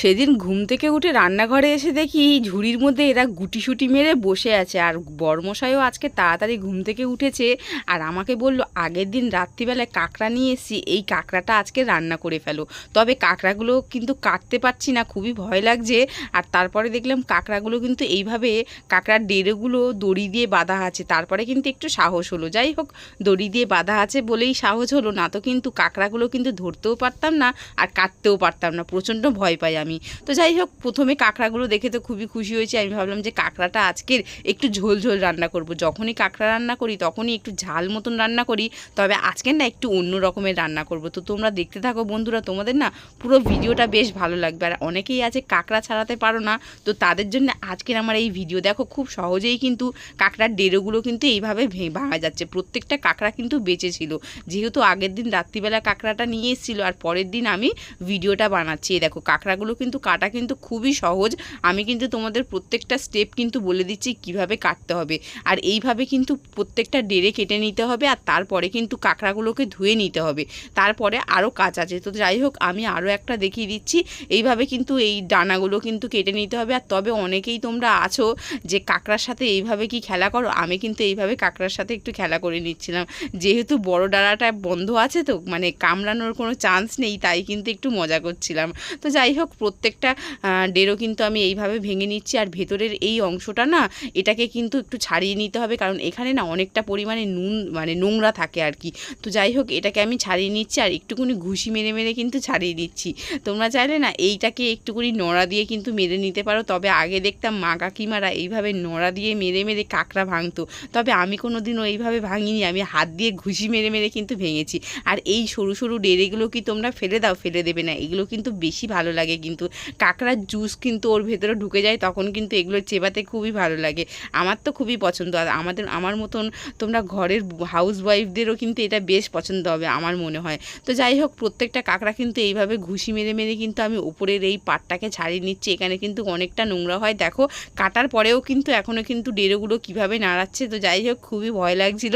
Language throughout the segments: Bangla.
সেদিন ঘুম থেকে উঠে রান্নাঘরে এসে দেখি ঝুড়ির মধ্যে এরা গুটিসুটি মেরে বসে আছে আর বর্মশাইও আজকে তাড়াতাড়ি ঘুম থেকে উঠেছে আর আমাকে বলল, আগের দিন রাত্রিবেলায় কাঁকড়া নিয়ে এসেছি, এই কাঁকড়াটা আজকে রান্না করে ফেলো। তবে কাঁকড়াগুলো কিন্তু কাটতে পারছি না, খুবই ভয় লাগছে আর তারপরে দেখলাম কাঁকড়াগুলো কিন্তু এইভাবে কাঁকড়ার ডেরেগুলো দড়ি দিয়ে বাঁধা আছে। তারপরে কিন্তু একটু সাহস হলো। যাই হোক, দড়ি দিয়ে বাঁধা আছে বলেই সাহস হলো, না তো কিন্তু কাঁকড়াগুলো কিন্তু ধরতেও পারতাম না আর কাটতেও পারতাম না। প্রচণ্ড ভয় পাই আমি। তো যাই হোক প্রথমে কাঁকড়াগুলো দেখে তো খুবই খুশি হয়েছি। আমি ভাবলাম যে কাঁকড়াটা আজকের একটু ঝোল ঝোল রান্না করব। যখনই কাঁকড়া রান্না করি, তখনই একটু ঝাল মতন রান্না করি। তবে আজকের না একটু অন্য রকমের রান্না করব। তো তোমরা দেখতে থাকো বন্ধুরা, তোমাদের না পুরো ভিডিওটা বেশ ভালো লাগবে। আর অনেকেই আছে কাঁকড়া ছাড়াতে পারো না। তো তাদের জন্য আজকের আমার এই ভিডিও দেখো, খুব সহজেই কিন্তু কাঁকড়ার ডেরোগুলো কিন্তু এইভাবে ভাঙা যাচ্ছে। প্রত্যেকটা কাঁকড়া কিন্তু বেঁচে ছিল। যেহেতু আগের দিন রাত্রিবেলা কাঁকড়াটা নিয়ে এসেছিল, আর পরের দিন আমি ভিডিওটা বানাচ্ছি। দেখো, কাঁকড়াগুলো কিন্তু কাটা কিন্তু খুবই সহজ। আমি কিন্তু তোমাদের প্রত্যেকটা স্টেপ কিন্তু বলে দিচ্ছি কীভাবে কাটতে হবে। আর এইভাবে কিন্তু প্রত্যেকটা ডেরে কেটে নিতে হবে আর তারপরে কিন্তু কাঁকড়াগুলোকে ধুয়ে নিতে হবে। তারপরে আরও কাজ আছে। তো যাই হোক, আমি আরও একটা দেখিয়ে দিচ্ছি। এইভাবে কিন্তু এই ডানাগুলো কিন্তু কেটে নিতে হবে। আর তবে অনেকেই তোমরা আছো যে কাঁকড়ার সাথে এইভাবে কি খেলা করো? আমি কিন্তু এইভাবে কাঁকড়ার সাথে একটু খেলা করে নিচ্ছিলাম। যেহেতু বড় ডানাটা বন্ধ আছে তো মানে কামড়ানোর কোনো চান্স নেই, তাই কিন্তু একটু মজা করছিলাম। তো যাই হোক প্রত্যেকটা আহ, ডেরো কিন্তু আমি এইভাবে ভেঙে নিচ্ছি। আর ভেতরের এই অংশটা না এটাকে কিন্তু একটু ছাড়িয়ে নিতে হবে। কারণ এখানে না অনেকটা পরিমাণে নুন মানে নোংরা থাকে আর কি তো যাই হোক এটাকে আমি ছাড়িয়ে নিচ্ছি আর একটুকুনি ঘুষি মেরে মেরে কিন্তু ছাড়িয়ে দিচ্ছি। তোমরা চাইলে না এইটাকে একটুকুনি নোড়া দিয়ে কিন্তু মেরে নিতে পারো। তবে আগে দেখতাম মা কাকিমারা এইভাবে নোড়া দিয়ে মেরে মেরে কাঁকড়া ভাঙতো। তবে আমি কোনো দিনও এইভাবে ভাঙিনি। আমি হাত দিয়ে ঘুষি মেরে মেরে কিন্তু ভেঙেছি। আর এই সরু সরু ডেরেগুলো কি তোমরা ফেলে দাও? ফেলে দেবে না। এগুলো কিন্তু বেশি ভালো লাগে কিন্তু। কাঁকড়ার জুস কিন্তু ওর ভেতরে ঢুকে যায়, তখন কিন্তু এগুলো চেবাতে খুবই ভালো লাগে। আমার তো খুবই পছন্দ, আর আমাদের, আমার মতন তোমরা ঘরের হাউস ওয়াইফদেরও কিন্তু এটা বেশ পছন্দ হবে আমার মনে হয়। তো যাই হোক, প্রত্যেকটা কাঁকড়া কিন্তু এইভাবে ঘুষি মেরে মেরে কিন্তু আমি উপরের এই পাটটাকে ছাড়িয়ে নিচ্ছি। এখানে কিন্তু অনেকটা নোংরা হয়। দেখো, কাটার পরেও কিন্তু এখনও কিন্তু ডেরোগুলো কীভাবে নাড়াচ্ছে, তো যাই হোক, খুবই ভয় লাগছিল।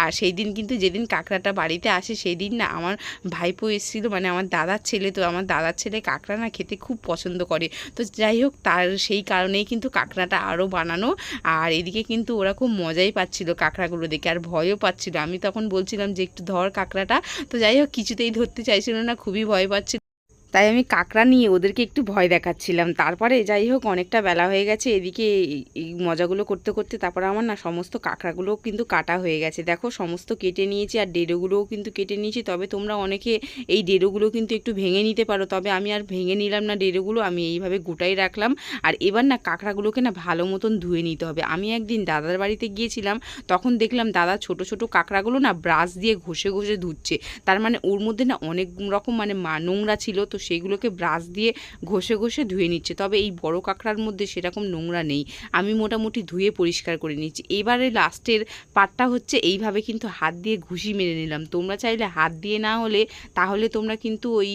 আর সেই দিন কিন্তু যেদিন কাঁকড়াটা বাড়িতে আসে সেই দিন না আমার ভাইপো এসেছিল মানে আমার দাদার ছেলে, তো আমার দাদার ছেলে কাঁকড়া না খেতে খুব পছন্দ করে। তো যাই হোক, তার সেই কারণেই কিন্তু কাঁকড়াটা আরও বানানো। আর এদিকে কিন্তু ওরা খুব মজাই পাচ্ছিল কাঁকড়াগুলো দেখে, আর ভয়ও পাচ্ছিল। আমি তখন বলছিলাম যে, একটু ধর কাঁকড়াটা। তো যাই হোক, কিছুতেই ধরতে চাইছিল না, খুবই ভয় পাচ্ছিল। তাই আমি কাঁকড়া নিয়ে ওদেরকে একটু ভয় দেখাচ্ছিলাম। তারপরে যাই হোক, অনেকটা বেলা হয়ে গেছে। এদিকে এই- মজাগুলো করতে করতে তারপরে আমার না সমস্ত কাঁকড়াগুলোও কিন্তু কাটা হয়ে গেছে। দেখো, সমস্ত কেটে নিয়েছি আর ডেরোগুলোও কিন্তু কেটে নিয়েছি। তবে তোমরা অনেকে এই ডেরোগুলো কিন্তু একটু ভেঙে নিতে পারো। তবে আমি আর ভেঙে নিলাম না ডেরোগুলো, আমি এইভাবে গোটাই রাখলাম। আর এবার না কাঁকড়াগুলোকে না ভালো মতন ধুয়ে নিতে হবে। আমি একদিন দাদার বাড়িতে গিয়েছিলাম, তখন দেখলাম দাদা ছোট ছোট কাঁকড়াগুলো না ব্রাশ দিয়ে ঘষে ঘষে ধুচ্ছে। তার মানে ওর মধ্যে না অনেক রকম মানে মা- নোংরা ছিল, তো সেগুলোকে ব্রাশ দিয়ে ঘষে ঘষে ধুয়ে নিচ্ছে। তবে এই বড় কাঁকড়ার মধ্যে সেরকম নোংরা নেই। আমি মোটামুটি ধুয়ে পরিষ্কার করে নিচ্ছি এবারে লাস্টের পাটটা হচ্ছে এইভাবে কিন্তু হাত দিয়ে ঘুষি মেরে নিলাম। তোমরা চাইলে হাত দিয়ে না হলে তাহলে তোমরা কিন্তু ওই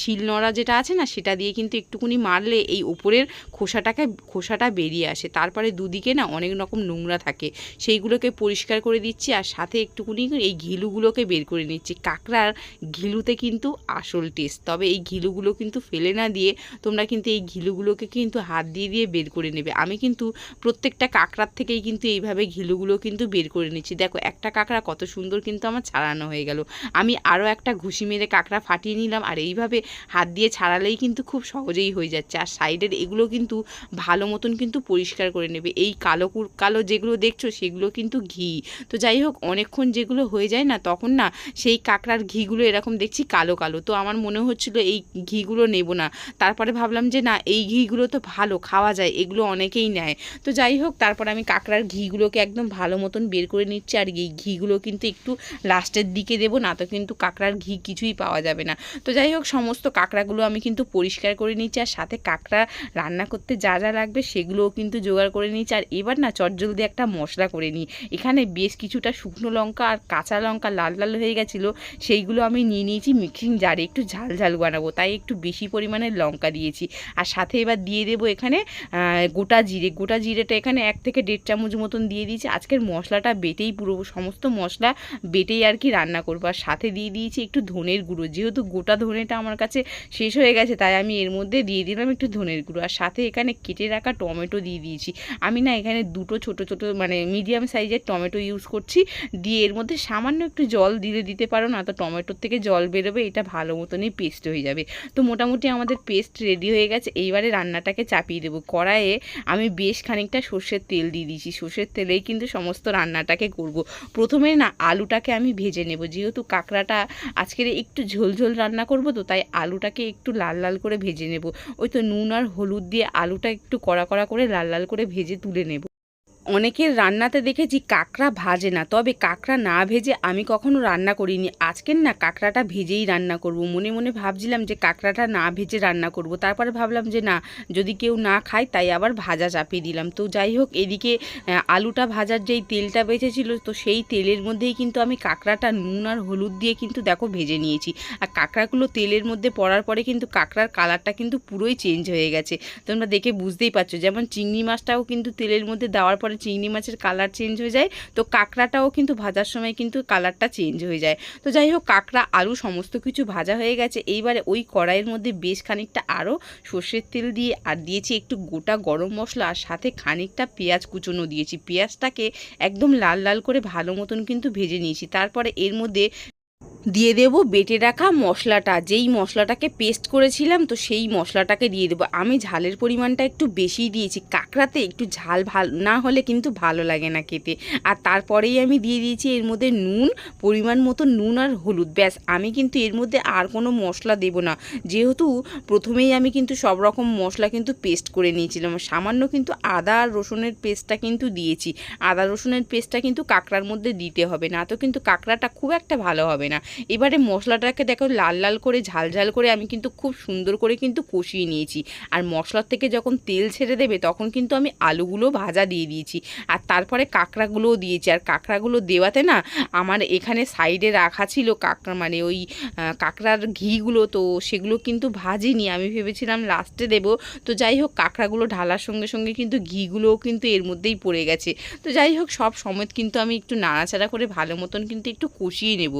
শিলনোড়া যেটা আছে না, সেটা দিয়ে কিন্তু একটুকুনি মারলে এই ওপরের খোসাটাকে, খোসাটা বেরিয়ে আসে। তারপরে দুদিকে না অনেক রকম নোংরা থাকে। সেইগুলোকে পরিষ্কার করে দিচ্ছি আর সাথে একটুকুনি এই ঘিলুগুলোকে বের করে নিচ্ছি। কাঁকড়ার ঘিলুতে কিন্তু আসল টেস্ট তবে এই ঘিলুগুলো কিন্তু ফেলে না দিয়ে তোমরা কিন্তু এই ঘিলুগুলোকে কিন্তু হাত দিয়ে দিয়ে বের করে নেবে। আমি কিন্তু প্রত্যেকটা কাঁকড়ার থেকেই কিন্তু এইভাবে ঘিলুগুলো কিন্তু বের করে নিচ্ছি। দেখো, একটা কাঁকড়া কত সুন্দর কিন্তু আমার ছাড়ানো হয়ে গেল। আমি আরও একটা ঘুষি মেরে কাঁকড়া ফাটিয়ে নিলাম আর এইভাবে হাত দিয়ে ছাড়ালেই কিন্তু খুব সহজেই হয়ে যাচ্ছে। আর সাইডের এগুলো কিন্তু ভালো মতন কিন্তু পরিষ্কার করে নেবে। এই কালো কালো যেগুলো দেখছ সেগুলো কিন্তু ঘি। তো যাই হোক, অনেকক্ষণ যেগুলো হয়ে যায় না, তখন না সেই কাঁকড়ার ঘিগুলো এরকম দেখছি কালো কালো। তো আমার মনে হচ্ছিল এই ঘিগুলো নেব না। তারপরে ভাবলাম যে, না, এই ঘিগুলো তো ভালো, খাওয়া যায়, এগুলো অনেকেই নেয়। তো যাই হোক, তারপর আমি কাঁকড়ার ঘিগুলোকে একদম ভালো মতন বের করে নিচ্ছি আর এই ঘিগুলো কিন্তু একটু লাস্টের দিকে দেবো, না তো কিন্তু কাঁকড়ার ঘি কিছুই পাওয়া যাবে না। তো যাই হোক, সমস্ত কাঁকড়াগুলো আমি কিন্তু পরিষ্কার করে নিচ্ছি আর সাথে কাঁকড়া রান্না করতে যা যা লাগবে সেগুলোও কিন্তু জোগাড় করে নিচ্ছি। আর এবার না চটজলদি একটা মশলা করে নিই। এখানে বেশ কিছুটা শুকনো লঙ্কা আর কাঁচা লঙ্কা লাল লাল হয়ে গেছিল, সেইগুলো আমি নিয়ে নিয়েছি মিক্সিং জারে, একটু ঝাল ঝাল বানাবো। তাই একটু বেশি পরিমাণে লঙ্কা দিয়েছি। আর সাথে এবার দিয়ে দেবো এখানে গোটা জিরে। গোটা জিরেটা এখানে এক থেকে দেড় চামচ মতন দিয়ে দিয়েছি। আজকের মশলাটা বেটেই পুরো, সমস্ত মশলা বেটেই আর কি রান্না করব। আর সাথে দিয়ে দিয়েছি একটু ধনের গুঁড়ো। যেহেতু গোটা ধনেটা আমার কাছে শেষ হয়ে গেছে, তাই আমি এর মধ্যে দিয়ে দিলাম একটু ধনের গুঁড়ো। আর সাথে এখানে কেটে রাখা টমেটো দিয়ে দিয়েছি। আমি না এখানে দুটো ছোট ছোট মানে মিডিয়াম সাইজের টমেটো ইউজ করছি। দিয়ে এর মধ্যে সামান্য একটু জল দিলে দিতে পারো না, তো টমেটোর থেকে জল বেরোবে, এটা ভালো মতনই পেস্ট হয়ে যাবে। তো মোটামুটি আমাদের পেস্ট রেডি হয়ে গেছে। এইবারে রান্নাটাকে চাপিয়ে দেবো। কড়াইয়ে আমি বেশ খানিকটা সর্ষের তেল দিয়ে দিয়েছি। সর্ষের তেলেই কিন্তু সমস্ত রান্নাটাকে করব। প্রথমে না আলুটাকে আমি ভেজে নেব। যেহেতু কাঁকড়াটা আজকের একটু ঝোল ঝোল রান্না করব তো, তাই আলুটাকে একটু লাল লাল করে ভেজে নেব। ওই তো নুন আর হলুদ দিয়ে আলুটা একটু কড়া কড়া করে লাল লাল করে ভেজে তুলে নেব। অনেকের রান্নাতে দেখেছি কাঁকড়া ভাজে না। তবে কাঁকড়া না ভেজে আমি কখনো রান্না করিনি। আজকের না কাঁকড়াটা ভেজেই রান্না করব। মনে মনে ভাবছিলাম যে কাঁকড়াটা না ভেজে রান্না করব। তারপরে ভাবলাম যে না, যদি কেউ না খায় তাই আবার ভাজা চাপিয়ে দিলাম। তো যাই হোক, এদিকে আলুটা ভাজার যেই তেলটা বেঁচেছিল, তো সেই তেলের মধ্যেই কিন্তু আমি কাঁকড়াটা নুন আর হলুদ দিয়ে কিন্তু দেখো ভেজে নিয়েছি। আর কাঁকড়াগুলো তেলের মধ্যে পড়ার পরে কিন্তু কাঁকড়ার কালারটা কিন্তু পুরোই চেঞ্জ হয়ে গেছে। তোমরা দেখে বুঝতেই পারছ। যেমন চিংড়ি মাছটাও কিন্তু তেলের মধ্যে দেওয়ার পরে চিংড়ি মাছের কালার চেঞ্জ হয়ে যায়। তো কাঁকড়াটাও কিন্তু ভাজার সময় কিন্তু কালারটা চেঞ্জ হয়ে যায়। তো যাই হোক, কাঁকড়া, আলু সমস্ত কিছু ভাজা হয়ে গেছে। এইবারে ওই কড়াইয়ের মধ্যে বেশ খানিকটা আরও সর্ষের তেল দিয়ে, আর দিয়েছি একটু গোটা গরম মশলা, আর সাথে খানিকটা পেঁয়াজ কুচনো দিয়েছি। পেঁয়াজটাকে একদম লাল লাল করে ভালো মতন কিন্তু ভেজে নিয়েছি। তারপরে এর মধ্যে দিয়ে দেব, বেটে রাখা মশলাটা। যেই মশলাটাকে পেস্ট করেছিলাম, তো সেই মশলাটাকে দিয়ে দেবো। আমি ঝালের পরিমাণটা একটু বেশি দিয়েছি। কাঁকড়াতে একটু ঝাল ভালো, না হলে কিন্তু ভালো লাগে না খেতে। আর তারপরেই আমি দিয়ে দিয়েছি এর মধ্যে নুন, পরিমাণ মতো নুন আর হলুদ। ব্যাস, আমি কিন্তু এর মধ্যে আর কোনো মশলা দেব না। যেহেতু প্রথমেই আমি কিন্তু সব রকম মশলা কিন্তু পেস্ট করে নিয়েছিলাম। সামান্য কিন্তু আদা আর রসুনের পেস্টটা কিন্তু দিয়েছি। আদা রসুনের পেস্টটা কিন্তু কাঁকড়ার মধ্যে দিতে হবে, না তো কিন্তু কাঁকড়াটা খুব একটা ভালো হবে না। এবারে মশলাটাকে দেখো লাল লাল করে, ঝাল ঝাল করে আমি কিন্তু খুব সুন্দর করে কিন্তু কষিয়ে নিয়েছি। আর মশলার থেকে যখন তেল ছেড়ে দেবে, তখন কিন্তু আমি আলুগুলো ভাজা দিয়ে দিয়েছি। আর তারপরে কাঁকড়াগুলোও দিয়েছি। আর কাঁকড়াগুলো দেওয়াতে না আমার এখানে সাইডে রাখা ছিল কাঁকড়া মানে ওই কাঁকড়ার ঘিগুলো, তো সেগুলো কিন্তু ভাজিনি। আমি ভেবেছিলাম লাস্টে দেব। তো যাই হোক, কাঁকড়াগুলো ঢালার সঙ্গে সঙ্গে কিন্তু ঘিগুলোও কিন্তু এর মধ্যেই পড়ে গেছে। তো যাই হোক, সব সমেত কিন্তু আমি একটু নাড়াচাড়া করে ভালো মতন কিন্তু একটু কষিয়ে নেব।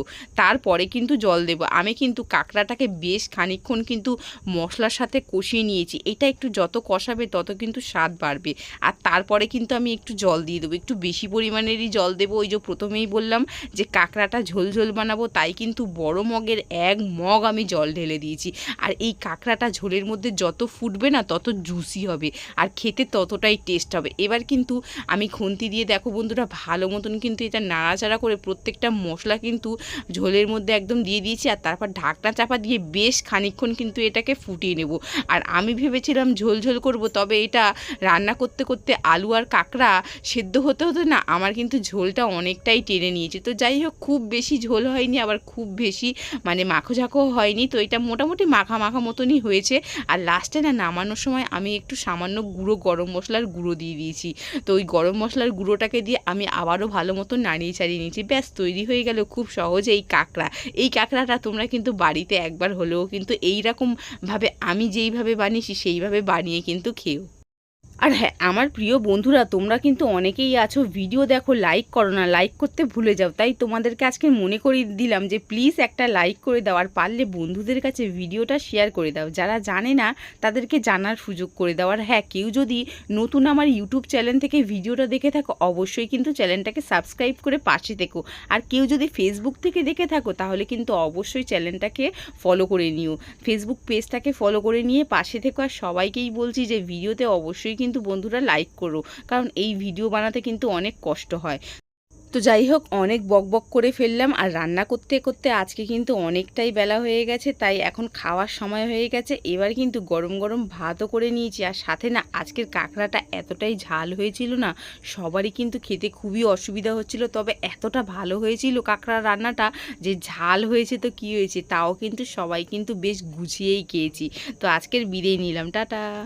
তারপরে কিন্তু জল দেব। আমি কিন্তু কাঁকড়াটাকে বেশ খানিকক্ষণ কিন্তু মশলার সাথে কষিয়ে নিয়েছি। এটা একটু যত কষাবে তত কিন্তু স্বাদ বাড়বে। আর তারপরে কিন্তু আমি একটু জল দিয়ে দেবো। একটু বেশি পরিমাণেরই জল দেবো। ওই যে প্রথমেই বললাম যে কাঁকড়াটা ঝোল ঝোল বানাবো, তাই কিন্তু বড় মগের এক মগ আমি জল ঢেলে দিয়েছি। আর এই কাঁকড়াটা ঝোলের মধ্যে যত ফুটবে না তত জুসি হবে। আর খেতে ততটাই টেস্ট হবে। এবার কিন্তু আমি খুন্তি দিয়ে, দেখো বন্ধুরা, ভালো মতন কিন্তু এটা নাড়াচাড়া করে প্রত্যেকটা মশলা কিন্তু ঝোলের মধ্যে একদম দিয়ে দিয়েছি আর তারপর ঢাকনা চাপা দিয়ে বেশ খানিকক্ষণ কিন্তু এটাকে ফুটিয়ে নেব। আর আমি ভেবেছিলাম ঝোল ঝোল করব, তবে এটা রান্না করতে করতে আলু আর কাঁকড়া সেদ্ধ হতে হতো না আমার কিন্তু ঝোলটা অনেকটাই টেনে নিয়েছে। তো যাই হোক, খুব বেশি ঝোল হয়নি, আবার খুব বেশি মানে মাখো ঝাঁকো হয়নি। তো এটা মোটামুটি মাখা মাখা মতনই হয়েছে। আর লাস্টে না নামানোর সময় আমি একটু সামান্য গুঁড়ো গরম মশলার গুঁড়ো দিয়ে দিয়েছি। তো ওই গরম মশলার গুঁড়োটাকে দিয়ে আমি আবারও ভালো মতো নাড়িয়ে চাড়িয়ে নিয়েছি। ব্যাস, তৈরি হয়ে গেল খুব সহজে এই কাঁকড়া। এই কাঁকড়াটা তোমরা কিন্তু বাড়িতে একবার হলেও কিন্তু এইরকমভাবে আমি যেইভাবে বানিয়েছি সেইভাবে বানিয়ে কিন্তু খেও আর হ্যাঁ আমার প্রিয় বন্ধুরা, তোমরা কিন্তু অনেকেই আছো, ভিডিও দেখো লাইক করো না লাইক করতে ভুলে যাও। তাই তোমাদেরকে আজকে মনে করিয়ে দিলাম যে প্লিজ একটা লাইক করে দাও, আর পারলে বন্ধুদের কাছে ভিডিওটা শেয়ার করে দাও। যারা জানে না, তাদেরকে জানার সুযোগ করে দাও। আর হ্যাঁ কেউ যদি নতুন আমার ইউটিউব চ্যানেল থেকে ভিডিওটা দেখে থাকো, অবশ্যই কিন্তু চ্যানেলটাকে সাবস্ক্রাইব করে পাশে থেকো। আর কেউ যদি ফেসবুক থেকে দেখে থাকো, তাহলে কিন্তু অবশ্যই চ্যানেলটাকে ফলো করে নিও। ফেসবুক পেজটাকে ফলো করে নিয়ে পাশে থেকো। আর সবাইকেই বলছি যে, ভিডিওতে অবশ্যই কিন্তু বন্ধুরা লাইক করো, কারণ এই ভিডিও বানাতে কিন্তু অনেক কষ্ট হয়। তো যাই হোক, অনেক বক বক করে ফেললাম আর রান্না করতে করতে আজকে কিন্তু অনেকটাই বেলা হয়ে গেছে, তাই এখন খাওয়ার সময় হয়ে গেছে। এবার কিন্তু গরম গরম ভাতও করে নিয়েছি আর সাথে না আজকের কাঁকড়াটা এতটাই ঝাল হয়েছিল না, সবারই কিন্তু খেতে খুবই অসুবিধা হচ্ছিল, তবে এতটা ভালো হয়েছিল কাঁকড়ার রান্নাটা যে ঝাল হয়েছে তো কি হয়েছে, তাও কিন্তু সবাই কিন্তু বেশ গুছিয়েই খেয়েছি। তো আজকের বিদায় নিলাম, টাটা।